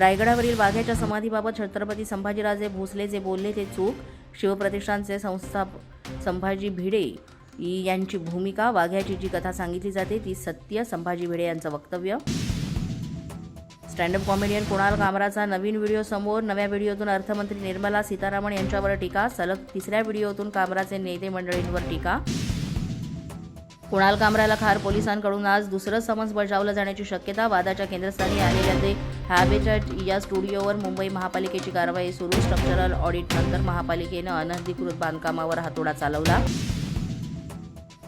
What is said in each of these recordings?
रायगडावरील वाघ्याच्या समाधीबाबत छत्रपती संभाजीराजे भोसले जे बोलले ते चूक. शिवप्रतिष्ठानचे संस्थाप संभाजी भिडे यांची भूमिका. वाघ्याची जी कथा सांगितली जाते ती सत्य. संभाजी भिडे यांचं वक्तव्य. स्टँडअप कॉमेडियन कुणाल कामराचा नवीन व्हिडिओ समोर. नव्या व्हिडिओतून अर्थमंत्री निर्मला सीतारामन यांच्यावर टीका. सलग तिसऱ्या व्हिडिओतून कामराचे नेते मंडळींवर टीका. कुणाल कामराला खार पोलिसांकडून आज दुसरं समन्स बजावलं जाण्याची शक्यता वादाच्या केंद्रस्थानी आलेल्या ते हॅबिटॅट या स्टुडिओवर मुंबई महापालिकेची कारवाई सुरू. स्ट्रक्चरल ऑडिट नंतर महापालिकेनं अनधिकृत बांधकामावर हातोडा चालवला.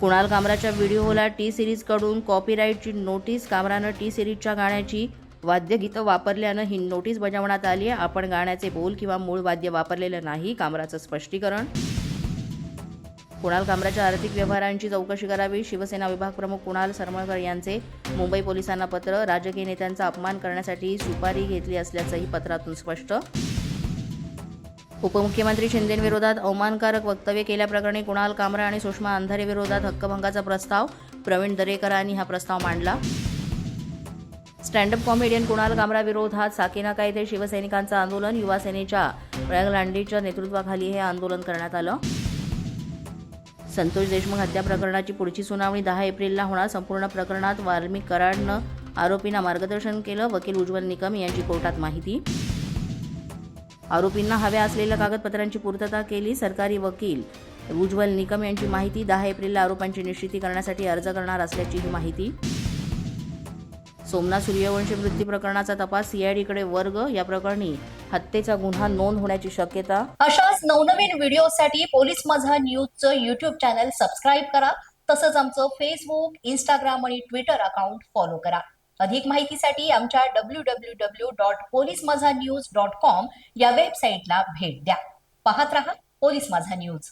कुणाल कामराच्या व्हिडिओला टी सिरीजकडून कॉपीराईटची नोटीस कामरानं टी सिरीजच्या गाण्याची वाद्यगीतं वापरल्यानं ही नोटीस बजावण्यात आली आहे. आपण गाण्याचे बोल किंवा मूळ वाद्य वापरलेलं नाही कामराचं स्पष्टीकरण. कुणाल कामराच्या आर्थिक व्यवहारांची चौकशी करावी? शिवसेना विभाग प्रमुख कुणाल सरमळकर यांचे मुंबई पोलिसांना पत्र राजकीय नेत्यांचा अपमान करण्यासाठी सुपारी घेतली असल्याचंही पत्रातून स्पष्ट. उपमुख्यमंत्री शिंदेंविरोधात अवमानकारक वक्तव्य केल्याप्रकरणी कुणाल कामरा आणि सुषमा अंधारेविरोधात हक्कभंगाचा प्रस्ताव. प्रवीण दरेकरांनी हा प्रस्ताव मांडला. स्टँडअप कॉमेडियन कुणाल कामराविरोधात विरोधात साकेना कायदे शिवसैनिकांचं आंदोलन युवासेनेच्या प्रयाग लांडीच्या नेतृत्वाखाली हे आंदोलन करण्यात आलं. संतोष देशमुख हत्या प्रकरणाची पुढची सुनावणी दहा एप्रिलला होणार. संपूर्ण प्रकरणात वाल्मिक कराडनं आरोपींना मार्गदर्शन केलं. वकील उज्ज्वल निकम यांची कोर्टात माहिती. आरोपींना हव्या असलेल्या कागदपत्रांची पूर्तता केली. सरकारी वकील उज्ज्वल निकम यांची माहिती दहा एप्रिलला आरोपांची निश्चिती करण्यासाठी अर्ज करणार असल्याची ही माहिती. सोमनाथ सूर्यवंशी मृत्यू प्रकरणाचा तपास सीआयडीकडे वर्ग. या प्रकरणी हत्येचा गुन्हा नोंद होण्याची शक्यता. अशाच नवनवीन व्हिडिओसाठी पोलीस माझा न्यूजचं युट्यूब चॅनल सबस्क्राईब करा. तसंच आमचं फेसबुक इंस्टाग्राम आणि ट्विटर अकाउंट फॉलो करा. अधिक माहितीसाठी आमच्या W W W dot police Majha news dot com या वेबसाईटला भेट द्या. पाहत रहा पोलीस माझा न्यूज